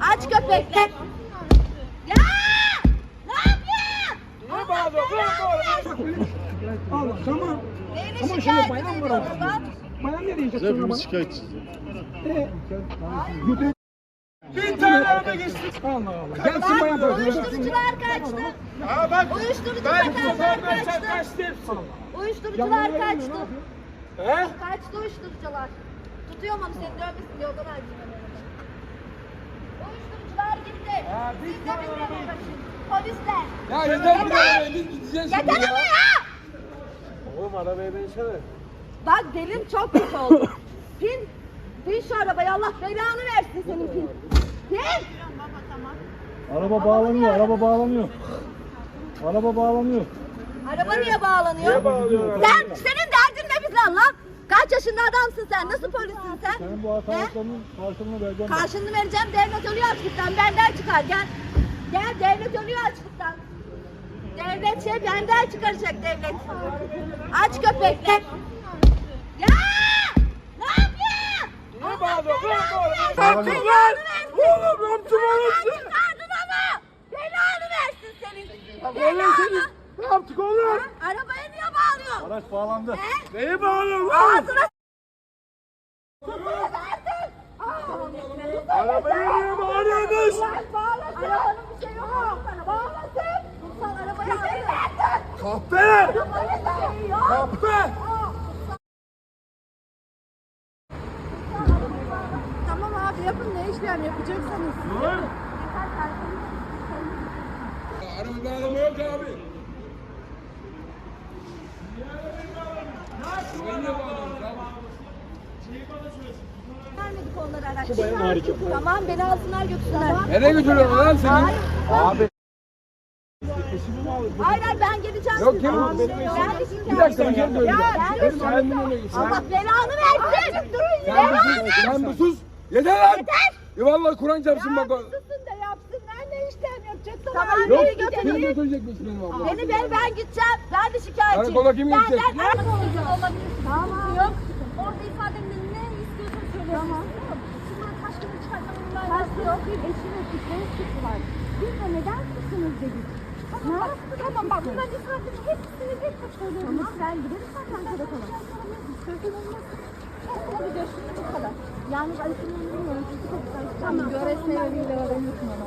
Aç köpekler. Ya! Ne yapıyorsun? Ne bağırıyorsun? Allah tamam. Neyini Ama şimdi şikayet bayan var ediyorsun orada. lan? Bayan ne diyecek sonra bana? Hepimiz şikayetçiyiz. Ee, götür- Bin tane araba geçti. Allah Allah. Gelsin bayan Bak böyle. uyuşturucular kaçtı. Ha bak. Uyuşturucu satanlar kaçtı. kaçtı hepsi. Uyuşturucular kaçtı. He? Kaçtı uyuşturucular. Tutuyorum onu seni dövmesin diye odan onu. Uyuşturucular gitti. Ha, bir Siz de araba uğraşın. Polisler. Ya yeter da biz gideceğiz şimdi Yeter ama ya. ya! Oğlum arabaya binsene. Bak delin çok kötü oldu. Pin. Pin şu arabayı Allah belanı versin senin pin. Pin. Araba bağlanıyor, araba bağlanıyor. Araba bağlanıyor. Araba niye bağlanıyor? Niye bağlıyorlar? Sen, senin adamsın sen? Nasıl polissin sen? Senin bu hatalarının karşılığını vereceğim. ben. Karşını vereceğim devlet ölüyor açlıktan benden çıkar gel. Gel devlet ölüyor açlıktan. Devlet şey benden çıkaracak devlet. Aç köpekler. Ya! Ne yapıyorsun? Ne bağırıyorsun? Ne Belanı bağırıyorsun? versin. Oğlum oğlum Benden sen? çıkardın ama. Belanı versin senin. Oğlum Belanı. seni ne yaptık oğlum? Arabaya niye bağlıyorsun? Araç bağlandı. He? Neye bağırıyorsun lan? Ağzına Arabaya niye bağırıyorsunuz? Arabanın bir şey yok. Bağlasın. Kutsal arabayı alın. Kahpe! Arabayı. Kahpe! Tamam abi yapın ne işlem yapacaksanız. Araba bağlama yok abi. Vermedik onlara araç. Tamam beni alsınlar götürsünler. Nereye götürüyorsun lan seni? Hayır. Abi. Hayır hayır ben geleceğim. Yok, gelin. Ben de Bir dakika ben geri ben git. Allah belanı versin. Durun Sen ya. Sen bir sus. Yeter lan. Yeter. Ya vallahi Kur'an çarpsın bak. Susun da yapsın. Ben de işlem yapacaksa. Tamam beni Beni götürün. götürecek misin benim abla? Beni ben ben gideceğim. Ben de şikayetçiyim. Karakola kim gidecek? Benden olabilir. Tamam. Yok. Yok. Eşim ve kızların suçu var. Biz de neden suçsunuz dedik. Ne yaptı? Tamam bak bunların ifademi hepsini bir tek söylüyorum. Tamam ben giderim zaten karakola. Sözün olmaz. Hadi görüşürüz bu kadar. Yani bilmiyorum. Çünkü çok güzel. Tamam. Göresme yoluyla öğrenirsin onu.